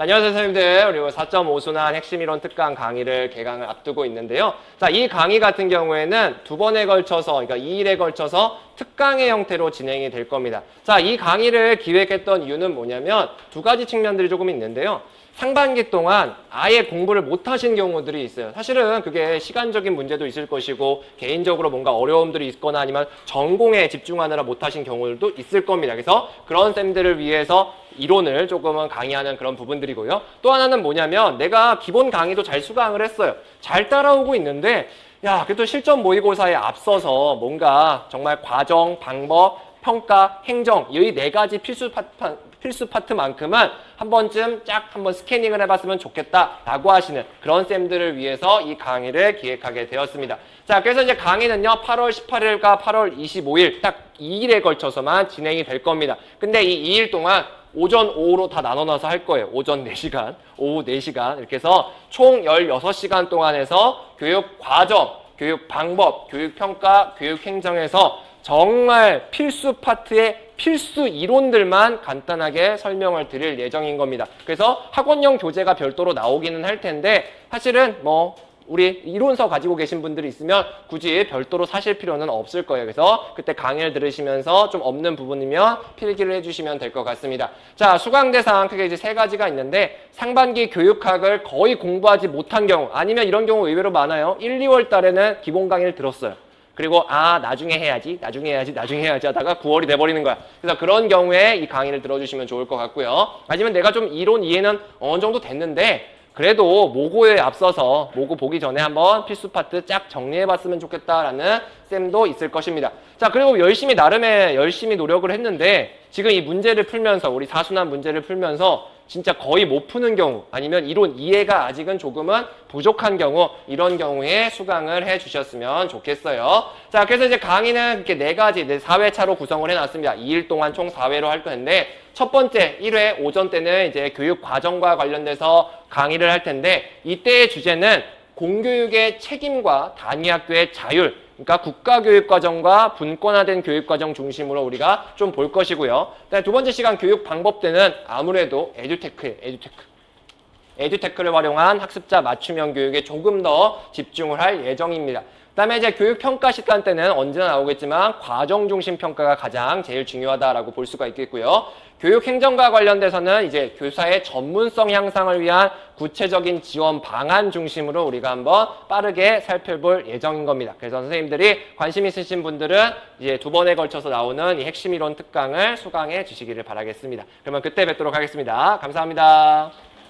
자, 안녕하세요, 선생님들. 그리고 4.5순환 핵심 이론 특강 강의를 개강을 앞두고 있는데요. 자, 이 강의 같은 경우에는 두 번에 걸쳐서, 그러니까 2일에 걸쳐서 특강의 형태로 진행이 될 겁니다. 자, 이 강의를 기획했던 이유는 뭐냐면 두 가지 측면들이 조금 있는데요. 상반기 동안 아예 공부를 못 하신 경우들이 있어요. 사실은 그게 시간적인 문제도 있을 것이고 개인적으로 뭔가 어려움들이 있거나 아니면 전공에 집중하느라 못 하신 경우들도 있을 겁니다. 그래서 그런 쌤들을 위해서 이론을 조금은 강의하는 그런 부분들이고요. 또 하나는 뭐냐면 내가 기본 강의도 잘 수강을 했어요. 잘 따라오고 있는데 야, 그래도 실전 모의고사에 앞서서 뭔가 정말 과정, 방법, 평가, 행정 이 네 가지 필수 파트, 필수 파트만큼은 한 번쯤 쫙 한번 스캐닝을 해봤으면 좋겠다라고 하시는 그런 쌤들을 위해서 이 강의를 기획하게 되었습니다. 자, 그래서 이제 강의는요 8월 18일과 8월 25일 딱 2일에 걸쳐서만 진행이 될 겁니다. 근데 이 2일 동안 오전, 오후로 다 나눠놔서 할 거예요. 오전 4시간, 오후 4시간. 이렇게 해서 총 16시간 동안 해서 교육 과정, 교육 방법, 교육 평가, 교육 행정에서 정말 필수 파트의 필수 이론들만 간단하게 설명을 드릴 예정인 겁니다. 그래서 학원용 교재가 별도로 나오기는 할 텐데 사실은 뭐 우리 이론서 가지고 계신 분들이 있으면 굳이 별도로 사실 필요는 없을 거예요. 그래서 그때 강의를 들으시면서 좀 없는 부분이면 필기를 해주시면 될 것 같습니다. 자, 수강 대상 크게 이제 세 가지가 있는데 상반기 교육학을 거의 공부하지 못한 경우 아니면 이런 경우 의외로 많아요. 1, 2월 달에는 기본 강의를 들었어요. 그리고 아 나중에 해야지 나중에 해야지 나중에 해야지 하다가 9월이 돼버리는 거야 그래서 그런 경우에 이 강의를 들어주시면 좋을 것 같고요 아니면 내가 좀 이론 이해는 어느 정도 됐는데 그래도 모고에 앞서서 모고 보기 전에 한번 필수 파트 쫙 정리해봤으면 좋겠다라는 쌤도 있을 것입니다. 자 그리고 열심히 나름의 열심히 노력을 했는데 지금 이 문제를 풀면서 우리 사순환 문제를 풀면서 진짜 거의 못 푸는 경우 아니면 이론 이해가 아직은 조금은 부족한 경우 이런 경우에 수강을 해 주셨으면 좋겠어요. 자, 그래서 이제 강의는 이렇게 네 가지 네, 4회차로 구성을 해 놨습니다. 2일 동안 총 4회로 할 건데 첫 번째 1회 오전 때는 이제 교육 과정과 관련돼서 강의를 할 텐데 이때의 주제는 공교육의 책임과 단위 학교의 자율 그러니까 국가 교육 과정과 분권화된 교육 과정 중심으로 우리가 좀 볼 것이고요. 그다음에 두 번째 시간 교육 방법 때는 아무래도 에듀테크예요. 에듀테크. 에듀테크를 활용한 학습자 맞춤형 교육에 조금 더 집중을 할 예정입니다. 그다음에 이제 교육 평가 시간 때는 언제나 나오겠지만 과정 중심 평가가 가장 제일 중요하다라고 볼 수가 있겠고요. 교육 행정과 관련돼서는 이제 교사의 전문성 향상을 위한 구체적인 지원 방안 중심으로 우리가 한번 빠르게 살펴볼 예정인 겁니다. 그래서 선생님들이 관심 있으신 분들은 이제 두 번에 걸쳐서 나오는 이 핵심 이론 특강을 수강해 주시기를 바라겠습니다. 그러면 그때 뵙도록 하겠습니다. 감사합니다.